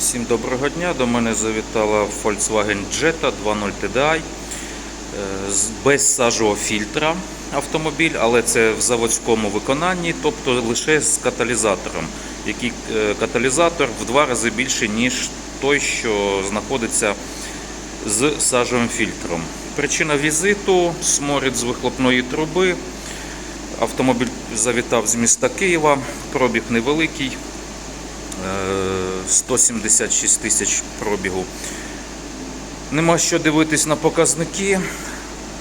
Всім доброго дня. До мене завітала Volkswagen Jetta 2.0 TDI е, без сажового фільтра автомобіль, але це в заводському виконанні, тобто лише з каталізатором. Який е, каталізатор в два рази більший, ніж той, що знаходиться з сажовим фільтром. Причина візиту сморід з вихлопної труби. Автомобіль завітав з міста Києва, пробіг невеликий. Е, 176 тисяч пробігу. Нема що дивитись на показники.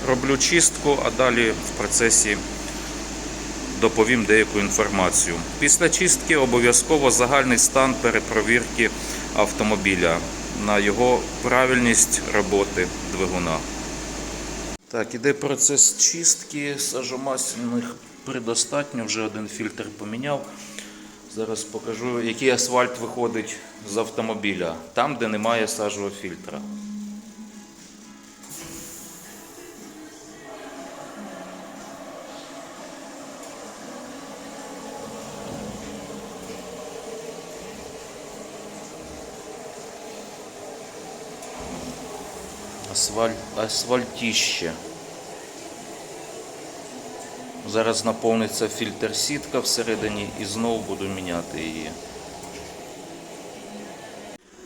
Роблю чистку, а далі в процесі доповім деяку інформацію. Після чистки обов'язково загальний стан перепровірки автомобіля на його правильність роботи двигуна. Так, іде процес чистки сажомасляних предостатньо, вже один фільтр поміняв. Зараз покажу, який асфальт виходить з автомобіля, там, де немає сажового фільтра. Асфальт, асфальтіще. Зараз наповниться фільтр сітка всередині і знову буду міняти її.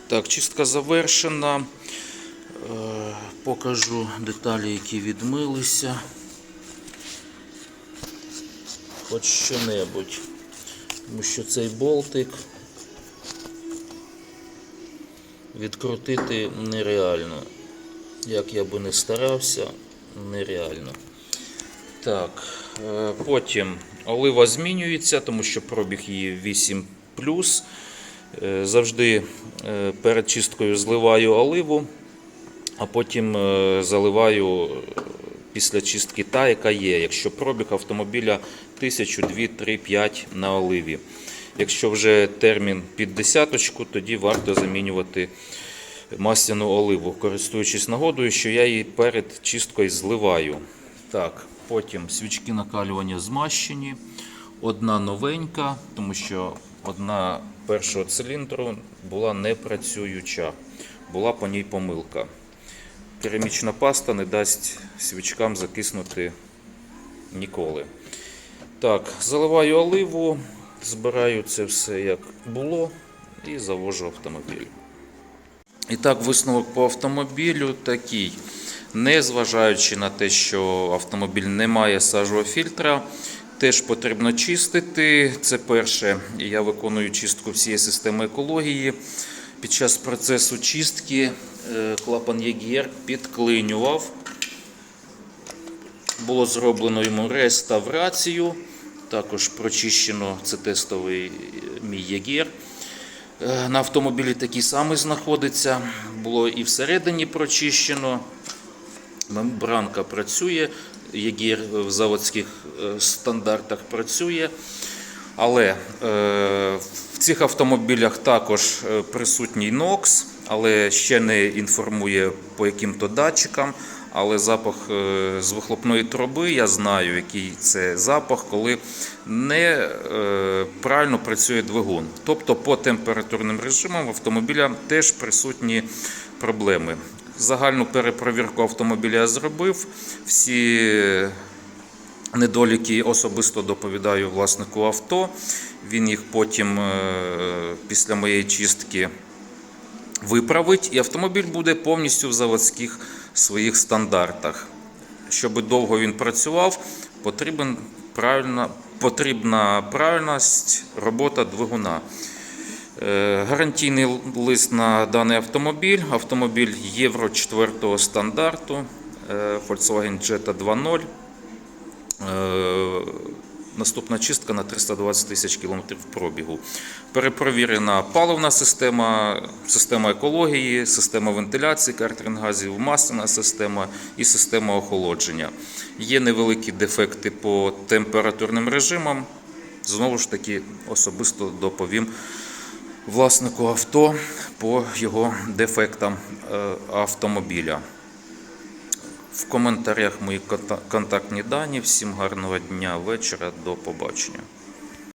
Так, чистка завершена. Е, Покажу деталі, які відмилися. Хоч що-небудь. Тому що цей болтик відкрутити нереально. Як я би не старався, нереально. Так, е, потім олива змінюється, тому що пробіг її 8 Е, Завжди е, перед чисткою зливаю оливу, а потім заливаю після чистки та, яка є. Якщо пробіг автомобіля 1000, 2, 3, 5 на оливі. Якщо вже термін під десяточку, тоді варто замінювати масляну оливу, користуючись нагодою, що я її перед чисткою зливаю. Так, потім свічки накалювання змащені. Одна новенька, тому що одна першого циліндру була непрацююча, була по ній помилка. Керамічна паста не дасть свічкам закиснути ніколи. Так, заливаю оливу, збираю це все як було і завожу автомобіль. І так, висновок по автомобілю такий. Незважаючи на те, що автомобіль не має сажового фільтра, теж потрібно чистити. Це перше. Я виконую чистку всієї системи екології. Під час процесу чистки е, клапан ЄГР підклинював. Було зроблено йому реставрацію. Також прочищено це тестовий е, мій ЄГР. Е, На автомобілі такий самий знаходиться. Було і всередині прочищено. Мембранка працює, ЄГІР в заводських е, стандартах працює. Але е, в цих автомобілях також е, присутній NOx, але ще не інформує по яким-то датчикам. Але запах з вихлопної труби, я знаю, який це запах, коли не правильно працює двигун. Тобто по температурним режимам автомобіля теж присутні проблеми. Загальну перепровірку автомобіля я зробив. Всі недоліки особисто доповідаю власнику авто. Він їх потім е, після моєї чистки виправить, і автомобіль буде повністю в заводських своїх стандартах. Щоб довго він працював, потрібен правильна, потрібна правильність робота двигуна. Е, Гарантійний лист на даний автомобіль. Автомобіль Євро 4 стандарту е, Volkswagen Jetta 2.0. Е, Наступна чистка на 320 тисяч кілометрів пробігу. Перепровірена паливна система, система екології, система вентиляції, картеринг газів, масляна система і система охолодження. Є невеликі дефекти по температурним режимам. Знову ж таки, особисто доповім власнику авто по його дефектам е, автомобіля. В коментарях мої контактні дані. Всім гарного дня, вечора, до побачення.